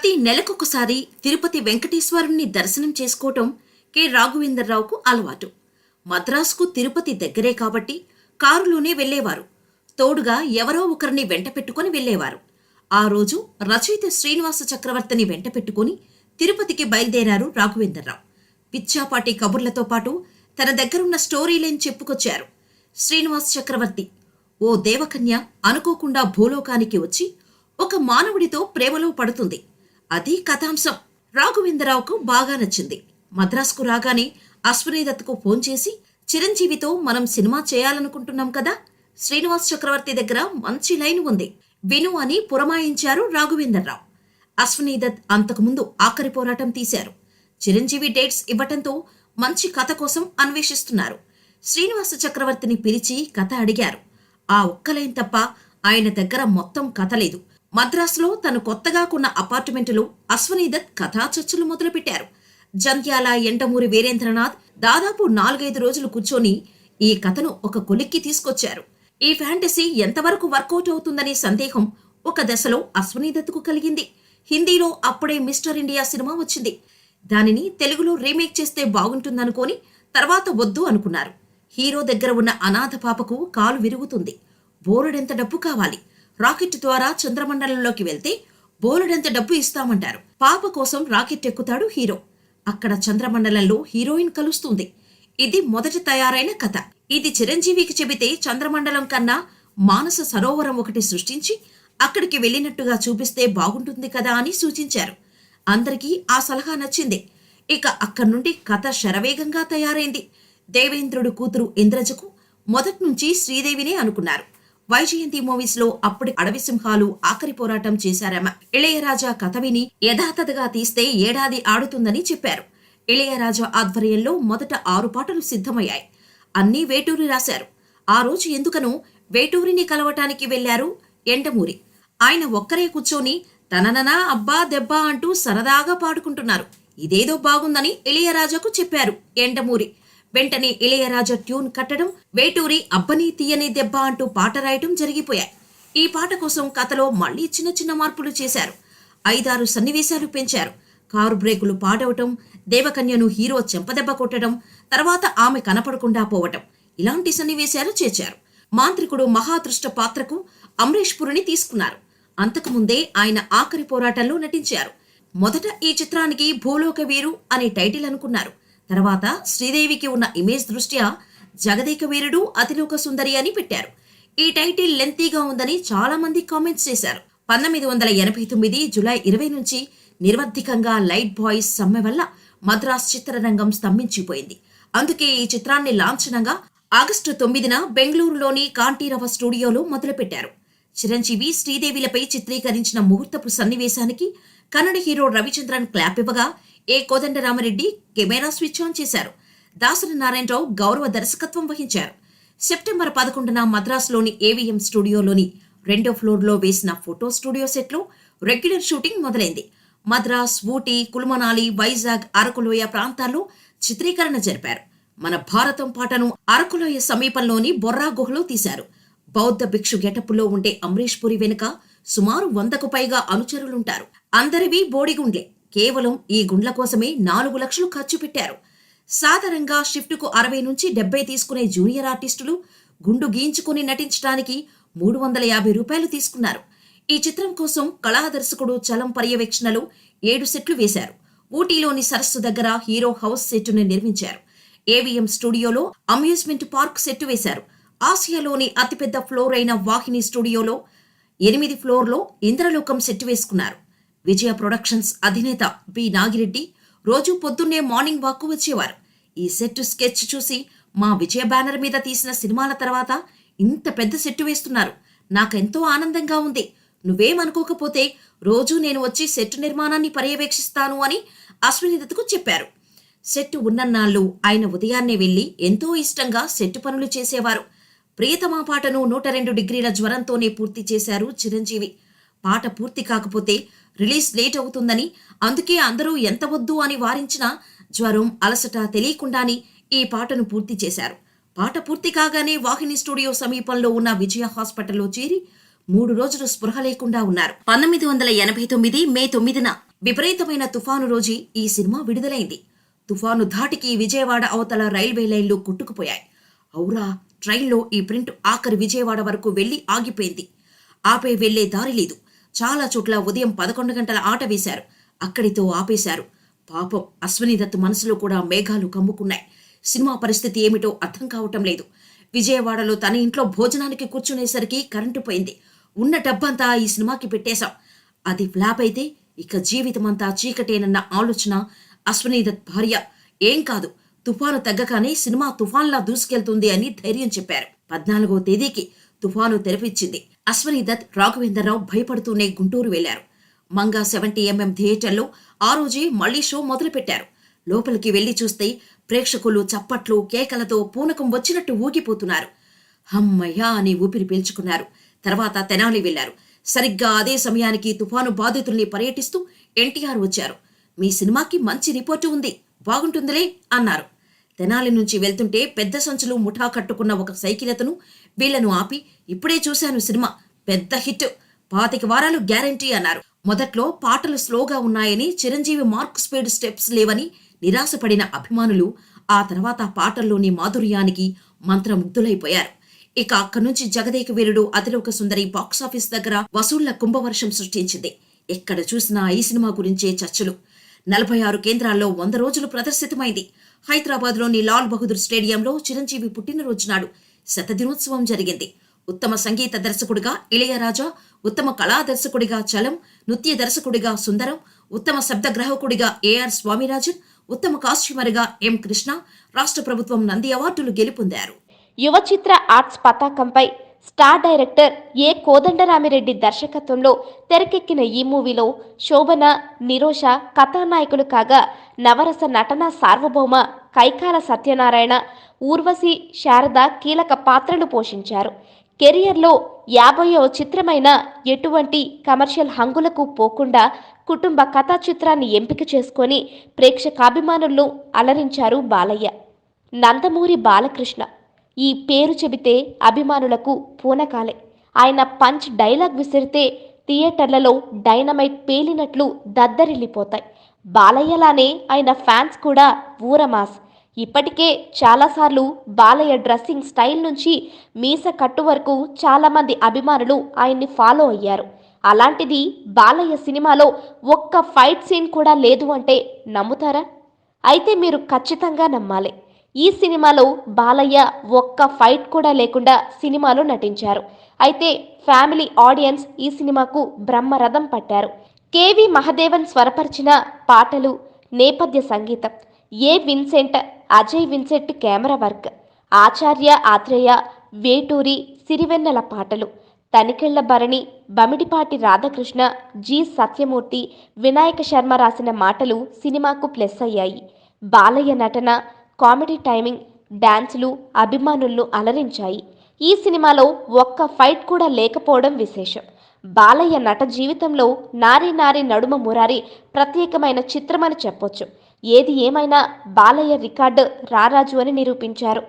ప్రతి నెలకొకసారి తిరుపతి వెంకటేశ్వరుణ్ణి దర్శనం చేసుకోవటం కె. రాఘవేంద్రరావుకు అలవాటు. మద్రాసుకు తిరుపతి దగ్గరే కాబట్టి కారులోనే వెళ్ళేవారు. తోడుగా ఎవరో ఒకరిని వెంట పెట్టుకుని వెళ్ళేవారు. ఆ రోజు రచయిత శ్రీనివాస చక్రవర్తిని వెంట పెట్టుకుని తిరుపతికి బయలుదేరారు రాఘవేంద్రరావు. పిచ్చాపాటి కబుర్లతో పాటు తన దగ్గరున్న స్టోరీ లైన్ చెప్పుకొచ్చారు. శ్రీనివాస్ చక్రవర్తి ఓ దేవకన్య అనుకోకుండా భూలోకానికి వచ్చి ఒక మానవుడితో ప్రేమలో పడుతుంది. అది కథాంశం. రాఘవేంద్రరావుకు బాగా నచ్చింది. మద్రాసుకు రాగానే అశ్వనీ దత్తుకు ఫోన్ చేసి చిరంజీవితో మనం సినిమా చేయాలనుకుంటున్నాం కదా? శ్రీనివాస్ చక్రవర్తి దగ్గర మంచి లైన్ ఉంది. విను అని పురమాయించారు రాఘవేంద్రరావు. అశ్వనీ దత్ అంతకుముందు ఆఖరి పోరాటం తీశారు. చిరంజీవి డేట్స్ ఇవ్వటంతో మంచి కథ కోసం అన్వేషిస్తున్నారు. శ్రీనివాస చక్రవర్తిని పిలిచి కథ అడిగారు. ఆ ఒక్క లైన్ తప్ప ఆయన దగ్గర మొత్తం కథ లేదు. మద్రాసులో తను కొత్తగా కొన్న అపార్ట్మెంటులో అశ్వనీదత్ కథా చర్చలు మొదలుపెట్టారు. జంధ్యాల ఎండమూరి వీరేంద్రనాథ్ దాదాపు నాలుగైదు రోజులు కూర్చొని ఈ కథను ఒక కొలిక్కి తీసుకొచ్చారు. ఈ ఫ్యాంటసీ ఎంతవరకు వర్కౌట్ అవుతుందనే సందేహం ఒక దశలో అశ్వనీదత్కు కలిగింది. హిందీలో అప్పుడే మిస్టర్ ఇండియా సినిమా వచ్చింది. దానిని తెలుగులో రీమేక్ చేస్తే బాగుంటుందనుకొని తర్వాత వద్దు అనుకున్నారు. హీరో దగ్గర ఉన్న అనాథ పాపకు కాలు విరుగుతుంది. బోరుడెంత డబ్బు కావాలి? రాకెట్ ద్వారా చంద్రమండలంలోకి వెళ్తే బోలెడంత డబ్బు ఇస్తామంటారు. పాప కోసం రాకెట్ ఎక్కుతాడు హీరో. అక్కడ చంద్రమండలంలో హీరోయిన్ కలుస్తుంది. ఇది మొదట తయారైన కథ. ఇది చిరంజీవికి చెబితే చంద్రమండలం కన్నా మానస సరోవరం ఒకటి సృష్టించి అక్కడికి వెళ్ళినట్టుగా చూపిస్తే బాగుంటుంది కదా అని సూచించారు. అందరికీ ఆ సలహా నచ్చింది. ఇక అక్కడి నుండి కథ శరవేగంగా తయారైంది. దేవేంద్రుడు కూతురు ఇంద్రజకు మొదటి నుంచి శ్రీదేవినే అనుకున్నారు. వైజయంతి మూవీస్లో అప్పటి అడవి సింహాలు ఆఖరి పోరాటం చేశారామ. ఇళయరాజా కథ విని యథాతథగా తీస్తే ఏడాది ఆడుతుందని చెప్పారు. ఇళయరాజా ఆధ్వర్యంలో మొదట ఆరు పాటలు సిద్ధమయ్యాయి. అన్నీ వేటూరి రాశారు. ఆ రోజు ఎందుకనో వేటూరిని కలవటానికి వెళ్ళారు ఎండమూరి. ఆయన ఒక్కరే కూర్చొని తనననా అబ్బా దెబ్బా అంటూ సరదాగా పాడుకుంటున్నారు. ఇదేదో బాగుందని ఇళయరాజాకు చెప్పారు ఎండమూరి. వెంటనే ఇళయరాజా ట్యూన్ కట్టడం వేటూరి అబ్బని తీయని దెబ్బ అంటూ పాట రాయటం జరిగిపోయాయి. ఈ పాట కోసం కథలో మళ్ళీ చిన్న చిన్న మార్పులు చేశారు. ఐదారు సన్నివేశాలు పెంచారు. కారు బ్రేకులు పాడవటం దేవకన్యను హీరో చెంపదెబ్బ కొట్టడం తర్వాత ఆమె కనపడకుండా పోవటం ఇలాంటి సన్నివేశాలు చేర్చారు. మాంత్రికుడు మహాదృష్ట పాత్రకు అమరేష్ పురిని తీసుకున్నారు. అంతకుముందే ఆయన ఆఖరి పోరాటంలో నటించారు. మొదట ఈ చిత్రానికి భూలోక వీరు అనే టైటిల్ అనుకున్నారు. తర్వాత శ్రీదేవికి ఉన్న ఇమేజ్ దృష్ట్యా జగదేక వీరుడు అతిలోక సుందరి అని పెట్టారు. ఈ టైటిల్ లెంతీగా ఉందని చాలా మంది కామెంట్స్ చేశారు. పంతొమ్మిది వందల ఎనభై తొమ్మిది జులై ఇరవై నుంచి నిర్వర్ధికంగా లైట్ బాయ్స్ సమ్మె వల్ల మద్రాస్ చిత్రరంగం స్తంభించిపోయింది. అందుకే ఈ చిత్రాన్ని లాంఛనంగా ఆగస్టు తొమ్మిదిన బెంగళూరులోని కాంటీరవ స్టూడియోలో మొదలుపెట్టారు. చిరంజీవి శ్రీదేవిలపై చిత్రీకరించిన ముహూర్తపు సన్నివేశానికి కన్నడ హీరో రవిచంద్రన్ క్లాప్ ఇవ్వగా A Kodandarama Reddy camera switch on చేశారు. దాసరి నారాయణరావు గౌరవ దర్శకత్వం వహించారు. సెప్టెంబర్ పదకొండున మద్రాసులోని ఏవిఎం స్టూడియోలోని రెండో ఫ్లోర్లో వేసిన ఫోటో స్టూడియో సెట్లో రెగ్యులర్ షూటింగ్ మొదలైంది. మద్రాస్ ఊటీ కుల్మనాలి వైజాగ్ అరకులోయ ప్రాంతాల్లో చిత్రీకరణ జరిపారు. మన భారతం పాటను అరకులోయ సమీపంలోని బొర్రా గుహలో తీశారు. బౌద్ధ భిక్షు గెటప్పులో ఉండే అమరీష్ పురి వెనుక సుమారు వందకు పైగా అనుచరులుంటారు. అందరివి బోడిగుండ్లే కేవలం ఈ గుండ్ల కోసమే నాలుగు లక్షలు ఖర్చు పెట్టారు. సాధారణంగా షిఫ్ట్కు అరవై నుంచి డెబ్బై తీసుకునే జూనియర్ ఆర్టిస్టులు గుండు గీయించుకుని నటించడానికి మూడు వందల యాభై రూపాయలు తీసుకున్నారు. ఈ చిత్రం కోసం కళాదర్శకుడు చలం పర్యవేక్షణలో ఏడు సెట్లు వేశారు. ఊటీలోని సరస్సు దగ్గర హీరో హౌస్ సెట్టును నిర్మించారు. ఏవిఎం స్టూడియోలో అమ్యూజ్మెంట్ పార్క్ సెట్ వేశారు. ఆసియాలోని అతిపెద్ద ఫ్లోర్ అయిన వాహిని స్టూడియోలో ఎనిమిది ఫ్లోర్లో ఇంద్రలోకం సెట్ వేసుకున్నారు. విజయ ప్రొడక్షన్స్ అధినేత బి. నాగిరెడ్డి రోజు పొద్దున్నే మార్నింగ్ వాక్కు వచ్చేవారు. ఈ సెట్ స్కెచ్ చూసి మా విజయ బ్యానర్ మీద తీసిన సినిమాల తర్వాత ఇంత పెద్ద సెట్ వేస్తున్నారు. నాకెంతో ఆనందంగా ఉంది. నువ్వేమనుకోకపోతే రోజు నేను వచ్చి సెట్ నిర్మాణాన్ని పర్యవేక్షిస్తాను అని అశ్వినిదత్తుకు చెప్పారు. సెట్ ఉన్నన్నాళ్ళు ఆయన ఉదయాన్నే వెళ్ళి ఎంతో ఇష్టంగా సెట్ పనులు చేసేవారు. ప్రియతమా పాటను నూట రెండు డిగ్రీల జ్వరంతోనే పూర్తి చేశారు చిరంజీవి. పాట పూర్తి కాకపోతే రిలీజ్ లేట్ అవుతుందని అందుకే అందరూ ఎంత వద్దు అని వారించినా జ్వరం అలసట తెలియకుండానే ఈ పాటను పూర్తి చేశారు. పాట పూర్తి కాగానే వాహిని స్టూడియో సమీపంలో ఉన్న విజయ హాస్పిటల్లో చేరి మూడు రోజులు స్పృహ లేకుండా ఉన్నారు. పంతొమ్మిది వందల ఎనభై తొమ్మిది మే తొమ్మిదిన విపరీతమైన తుఫాను రోజు ఈ సినిమా విడుదలైంది. తుఫాను ధాటికి విజయవాడ అవతల రైల్వే లైన్లు కొట్టుకుపోయాయి. ఔరా ట్రైన్లో ఈ ప్రింట్ ఆఖరి విజయవాడ వరకు వెళ్ళి ఆగిపోయింది. ఆపే వెళ్ళే దారి లేదు. చాలా చోట్ల ఉదయం పదకొండు గంటల ఆట వేశారు. అక్కడితో ఆపేశారు. పాపం అశ్వని దత్ మనసులో కూడా మేఘాలు కమ్ముకున్నాయి. సినిమా పరిస్థితి ఏమిటో అర్థం కావటం లేదు. విజయవాడలో తన ఇంట్లో భోజనానికి కూర్చునేసరికి కరెంటు పోయింది. ఉన్న డబ్బంతా ఈ సినిమాకి పెట్టేశాం. అది ఫ్లాప్ అయితే ఇక జీవితమంతా చీకటేనన్న ఆలోచన అశ్వనీదత్ భార్య. ఏం కాదు. తుఫాను తగ్గగానే సినిమా తుఫాన్లా దూసుకెళ్తుంది అని ధైర్యం చెప్పారు. పద్నాలుగో తేదీకి తుఫాను తెరపిచ్చింది అశ్వనీ దత్ రాఘవేంద్రరావు భయపడుతూనే గుంటూరు వెళ్ళారు. మంగా సెవెంటీ ఎంఎం థియేటర్లో ఆ రోజే మళ్ళీ షో మొదలుపెట్టారు. లోపలికి వెళ్ళి చూస్తే ప్రేక్షకులు చప్పట్లు కేకలతో పూనకం వచ్చినట్టు ఊగిపోతున్నారు. హమ్మయ్యా అని ఊపిరి పీల్చుకున్నారు. తర్వాత తెనాలి వెళ్ళారు. సరిగ్గా అదే సమయానికి తుఫాను బాధితుల్ని పర్యటిస్తూ ఎన్టీఆర్ వచ్చారు. మీ సినిమాకి మంచి రిపోర్టు ఉంది. బాగుంటుందిలే అన్నారు. తెనాలి నుంచి వెళ్తుంటే పెద్ద సంచులు ముఠా కట్టుకున్న ఒక సైకిల్ అతను వీళ్ళను ఆపి ఇప్పుడే చూశాను సినిమా పెద్ద హిట్ పాతిక వారాలు గ్యారంటీ అన్నారు. మొదట్లో పాటలు స్లోగా ఉన్నాయని చిరంజీవి మార్క్ స్పీడ్ స్టెప్స్ లేవని నిరాశపడిన అభిమానులు ఆ తర్వాత పాటల్లోని మాధుర్యానికి మంత్రముగ్ధులైపోయారు. ఇక అక్కడి నుంచి జగదేక వీరుడు అతిలోక సుందరి బాక్సాఫీస్ దగ్గర వసూళ్ళ కుంభవర్షం సృష్టించింది. ఎక్కడ చూసినా ఈ సినిమా గురించే చర్చలు. నలభై ఆరు కేంద్రాల్లో వంద రోజులు ప్రదర్శితమైంది. హైదరాబాద్లోని లాల్ బహదూర్ స్టేడియంలో చిరంజీవి పుట్టినరోజు నాడు శతదినోత్సవం జరిగింది. ఉత్తమ సంగీత దర్శకుడిగా ఇళయరాజా ఉత్తమ కళా దర్శకుడిగా చలం నృత్య దర్శకుడిగా సుందరం ఉత్తమ శబ్దగ్రాహకుడిగా ఏఆర్ స్వామిరాజన్ ఉత్తమ కాస్ట్యూమర్గా ఎం కృష్ణ రాష్ట్ర ప్రభుత్వం నంది అవార్డులు గెలుపొందారు. యువ చిత్ర ఆర్ట్స్ పతాకంపై స్టార్ డైరెక్టర్ ఏ కోదండరామిరెడ్డి దర్శకత్వంలో తెరకెక్కిన ఈ మూవీలో శోభన నిరోష కథానాయకులు కాగా నవరస నటన సార్వభౌమ కైకాల సత్యనారాయణ ఊర్వశి శారద కీలక పాత్రలు పోషించారు. కెరియర్లో యాభయో చిత్రమైన ఎటువంటి కమర్షియల్ హంగులకు పోకుండా కుటుంబ కథా చిత్రాన్ని ఎంపిక చేసుకొని ప్రేక్షకాభిమానులను అలరించారు బాలయ్య. నందమూరి బాలకృష్ణ ఈ పేరు చెబితే అభిమానులకు పూనకాలే. ఆయన పంచ్ డైలాగ్ విసిరితే థియేటర్లలో డైనమైట్ పేలినట్లు దద్దరిల్లిపోతాయి. బాలయ్యలానే ఆయన ఫ్యాన్స్ కూడా ఊరమాస్. ఇప్పటికే చాలాసార్లు బాలయ్య డ్రెస్సింగ్ స్టైల్ నుంచి మీస కట్టు వరకు చాలామంది అభిమానులు ఆయన్ని ఫాలో అయ్యారు. అలాంటిది బాలయ్య సినిమాలో ఒక్క ఫైట్ సీన్ కూడా లేదు అంటే నమ్ముతారా? అయితే మీరు ఖచ్చితంగా నమ్మాలి. ఈ సినిమాలో బాలయ్య ఒక్క ఫైట్ కూడా లేకుండా సినిమాలో నటించారు. అయితే ఫ్యామిలీ ఆడియన్స్ ఈ సినిమాకు బ్రహ్మరథం పట్టారు. కేవి మహదేవన్ స్వరపరిచిన పాటలు నేపథ్య సంగీతం A Vincent Ajay Vincent camera work Acharya Athreya Veturi Sirivennela పాటలు తనికెళ్ళ భరణి బమిడిపాటి రాధాకృష్ణ జి సత్యమూర్తి వినాయక శర్మ రాసిన మాటలు సినిమాకు ప్లస్ అయ్యాయి. బాలయ్య నటన కామెడీ టైమింగ్ డ్యాన్సులు అభిమానులను అలరించాయి. ఈ సినిమాలో ఒక్క ఫైట్ కూడా లేకపోవడం విశేషం. బాలయ్య నట జీవితంలో నారి నారి నడుమ మురారి ప్రత్యేకమైన చిత్రమని చెప్పొచ్చు. ఏది ఏమైనా బాలయ్య రికార్డు రారాజు అని నిరూపించారు.